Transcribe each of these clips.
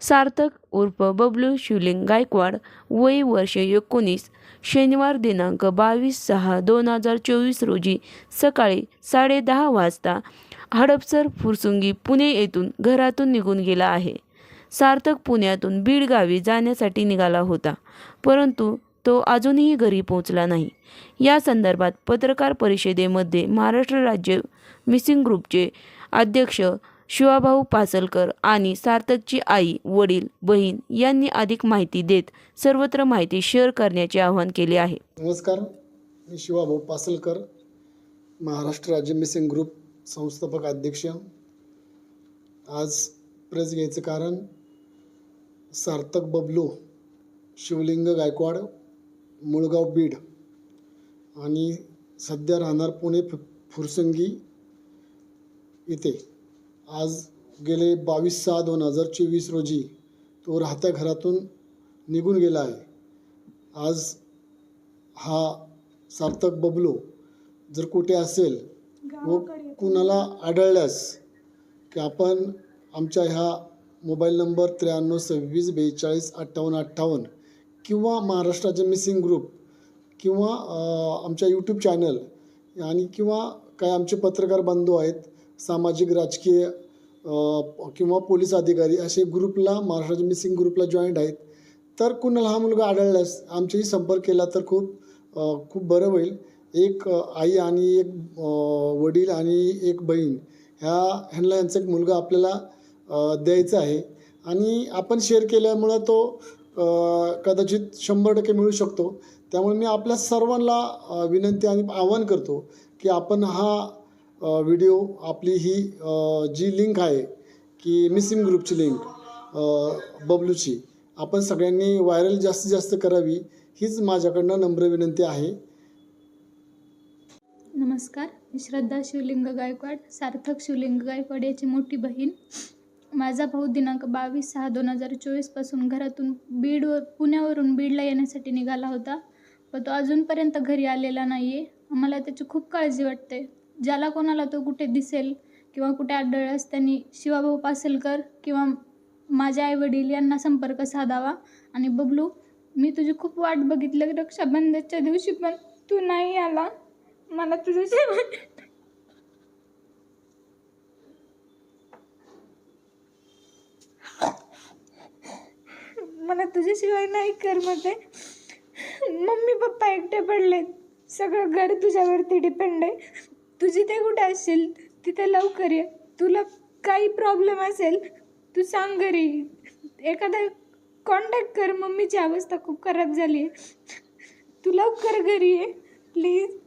सार्थक उर्फ बबलू शिवलिंग गायकवाड वय वर्ष एकोणीस शनिवार दिनांक बावीस सहा दोन हजार चोवीस रोजी सकाळी साडेदहा वाजता हडपसर फुरसुंगी पुणे येथून घरातून निघून गेला आहे. सार्थक पुण्यातून बीड गावी जाण्यासाठी निघाला होता परंतु तो अजूनही घरी पोहोचला नाही. या संदर्भात पत्रकार परिषदेमध्ये महाराष्ट्र राज्य मिसिंग ग्रुपचे अध्यक्ष शिवाभाऊ पासलकर आणि सार्थकची आई वडील बहीण यांनी अधिक माहिती देत सर्वत्र माहिती शेअर करण्याचे आवाहन केले आहे. नमस्कार मी शिवाभाऊ पासलकर महाराष्ट्र राज्य मिसिंग ग्रुप संस्थापक अध्यक्ष. आज प्रेस घ्यायचं कारण सार्थक बबलू शिवलिंग गायकवाड मुळगाव बीड आणि सध्या राहणार पुणे फु फुरसंगी इथे. आज गेले बावीस सहा दोन हजार चोवीस रोजी तो राहत्या घरातून निघून गेला आहे. आज हा सार्थक बबलू जर कुठे असेल व कुणाला आढळल्यास की आपण आमच्या ह्या मोबाईल नंबर त्र्याण्णव सव्वीस बेचाळीस अठ्ठावन्न अठ्ठावन्न किंवा महाराष्ट्राचे मिसिंग ग्रुप किंवा आमच्या यूट्यूब चॅनल आणि किंवा काय आमचे पत्रकार बंधू आहेत सामाजिक राजकीय किंवा पोलीस अधिकारी असे ग्रुपला महाराष्ट्राच्या मिसिंग ग्रुपला जॉईंट आहेत. तर कुणाला हा मुलगा आढळल्यास आमच्याशी संपर्क केला तर खूप खूप बरं होईल. एक आई आणि एक वडील आणि एक बहीण ह्या ह्यांना यांचा एक मुलगा आपल्याला द्यायचा आहे. आणि आपण शेअर केल्यामुळं तो कदाचित शंभर टक्के मिळू शकतो. त्यामुळे मी आपल्या सर्वांना विनंती आणि आवाहन करतो की आपण हा व्हिडिओ आपली ही जी लिंक आहे की मिसिंग ग्रुपची लिंक बबलूची आपण सगळ्यांनी व्हायरल जास्तीत जास्त करावी हीच माझ्याकडनं नम्र विनंती आहे. नमस्कार मी श्रद्धा शिवलिंग गायकवाड सार्थक शिवलिंग गायकवाड याची मोठी बहीण. माझा भाऊ दिनांक बावीस सहा दोन हजार चोवीसपासून घरातून बीडवर पुण्यावरून बीडला येण्यासाठी निघाला होता पण तो अजूनपर्यंत घरी आलेला नाही आहे आम्हाला त्याची खूप काळजी वाटते. ज्याला कोणाला तो कुठे दिसेल किंवा कुठे आढळल्यास त्यांनी शिवाभाऊ पासलकर किंवा माझे आईवडील यांना संपर्क साधावा. आणि बबलू मी तुझी खूप वाट बघितलं रक्षाबंधनच्या दिवशी पण तू नाही आला. मला तुझ्याशिवाय मला तुझ्याशिवाय नाही करमत आहे. मम्मी पप्पा एकटे पडलेत. सगळं घर तुझ्यावरती डिपेंड आहे. तू जिथे कुठे असेल? तिथे लवकर ये. तुला काही प्रॉब्लेम असेल तू सांग घरी. एखादा कॉन्टॅक्ट कर. मम्मीची अवस्था खूप खराब झाली आहे तू लवकर घरी ये प्लीज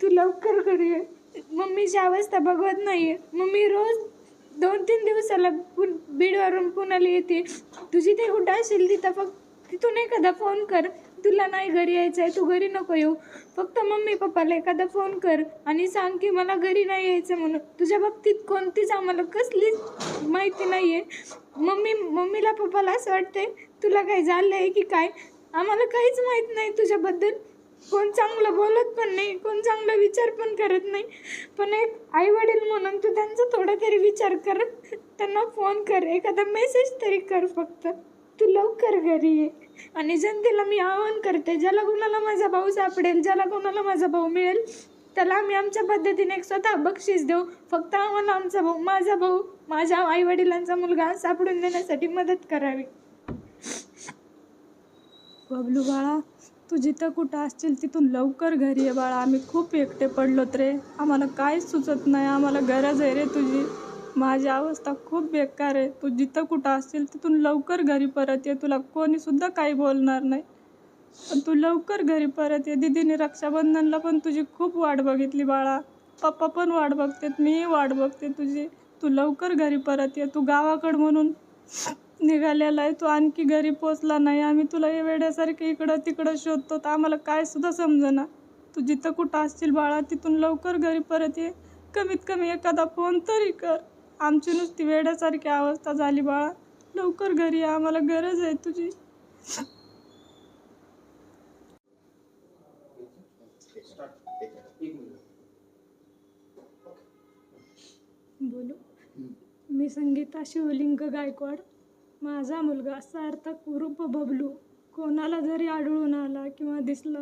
तू लवकर घरी ये. मम्मीची अवस्था बघवत नाहीये. मम्मी रोज दोन तीन दिवसाला पु बीडवरून पुण्याला येते. तुझी ते कुठं असेल तिथं फक्त तिथून एखादा फोन कर. तुला नाही घरी यायचं आहे तू घरी नको येऊ. फक्त मम्मी पप्पाला एखादा फोन कर आणि सांग की मला घरी नाही यायचं म्हणून. तुझ्या बाबतीत कोणतीच आम्हाला कसलीच माहिती नाही आहे मम्मी मम्मीला पप्पाला असं वाटते तुला काही झालं आहे की काय? आम्हाला काहीच माहीत नाही तुझ्याबद्दल. कोण चांगलं बोलत पण नाही कोण चांगला विचार पण करत नाही. पण एक आई वडील म्हणून तू त्यांचा थोडा तरी विचार कर. त्यांना फोन कर एखादा मेसेज तरी कर फक्त. तू लवकर घरी ये. आणि जनतेला मी आवाहन करते ज्याला कोणाला माझा भाऊ सापडेल ज्याला कोणाला माझा भाऊ मिळेल त्याला आम्ही आमच्या पद्धतीने एक स्वतः बक्षीस देऊ. फक्त आम्हाला आमचा भाऊ माझा भाऊ माझ्या आई वडिलांचा मुलगा सापडून देण्यासाठी मदत करावी. बबलू बाळा तू जिथं कुठं असशील तिथून लवकर घरी ये बाळा. आम्ही खूप एकटे पडलोत रे. आम्हाला काहीच सुचत नाही. आम्हाला गरज आहे रे तुझी. माझी अवस्था खूप बेकार आहे. तू जिथं कुठं असशील तिथून लवकर घरी परत ये. तुला कोणीसुद्धा काही बोलणार नाही. पण तू लवकर घरी परत ये. दिदीने रक्षाबंधनला पण तुझी खूप वाट बघितली बाळा. पप्पा पण वाट बघतेत. मीही वाट बघते तुझी. तू लवकर घरी परत ये. तू गावाकडं म्हणून निघालेला आहे. तू आणखी घरी पोचला नाही. आम्ही तुला हे वेड्यासारखे इकडं तिकडं शोधतो तर आम्हाला काय सुद्धा समजेना. तू जिथं कुठं असशील बाळा तिथून लवकर घरी परत ये. कमीत कमी एखादा फोन तरी कर. आमची नुसती वेड्यासारखी अवस्था झाली बाळा. लवकर घरी ये. आम्हाला गरज आहे तुझी. बोलू. मी संगीता शिवलिंग गायकवाड. माझा मुलगा सार्थक उर्फ बबलू. कोणाला जरी आढळून आला किंवा दिसला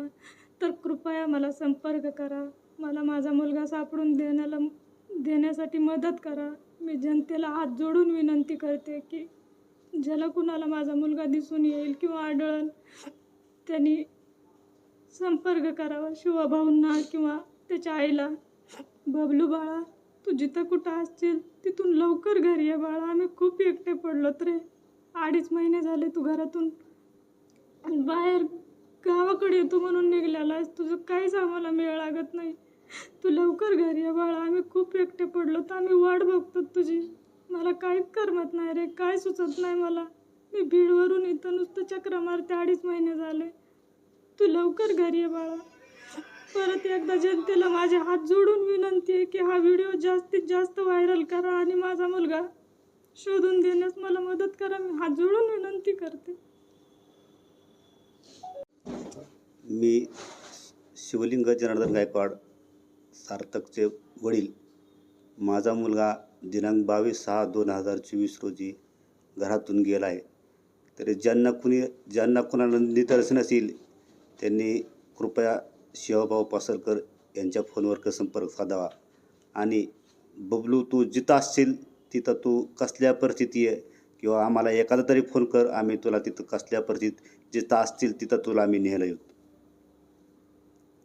तर कृपया मला संपर्क करा. मला माझा मुलगा सापडून देण्याला देण्यासाठी मदत करा. मी जनतेला हात जोडून विनंती करते की ज्याला कुणाला माझा मुलगा दिसून येईल किंवा आढळन त्यांनी संपर्क करावा. शिवभाऊंना किंवा त्याच्या आईला. बबलू बाळा तू जिथं कुठं असशील तिथून लवकर घरी ये बाळा. आम्ही खूप एकटे पडलोत रे. अडीच महिने झाले तू घरातून. बाहेर गावाकडे येतो म्हणून निघलेला आहेस. तुझं काहीच आम्हाला मेळ लागत नाही. तू लवकर घरी ये बाळा. आम्ही खूप एकटे पडलो तर आम्ही वाट बघतो तुझी. मला काहीच करमत नाही रे. काय सुचत नाही मला. मी बीडवरून इथं नुसतं चक्र मारते. अडीच महिने झाले. तू लवकर घरी ये बाळा. परत एकदा जनतेला माझे हात जोडून विनंती आहे की हा व्हिडिओ जास्तीत जास्त व्हायरल करा आणि माझा मुलगा शोधून देण्यास मला मदत करा मी हात जोडून विनंती करते. मी शिवलिंग जनार्दन गायकवाड सार्थकचे वडील. माझा मुलगा दिनांक बावीस सहा दोन हजार चोवीस रोजी घरातून गेला आहे. तरी ज्यांना कुणी ज्यांना कुणाला निदर्शन असेल त्यांनी कृपया शिवभाऊ पासरकर यांच्या फोनवर संपर्क साधावा. आणि बबलू तू जिथं असशील तिथं तू कसल्या परिस्थिती आहे? किंवा आम्हाला एखादा तरी फोन कर आम्ही तुला तिथं कसल्या परिस्थितीत जिथं असतील तिथं तुला आम्ही न्यायला येऊ.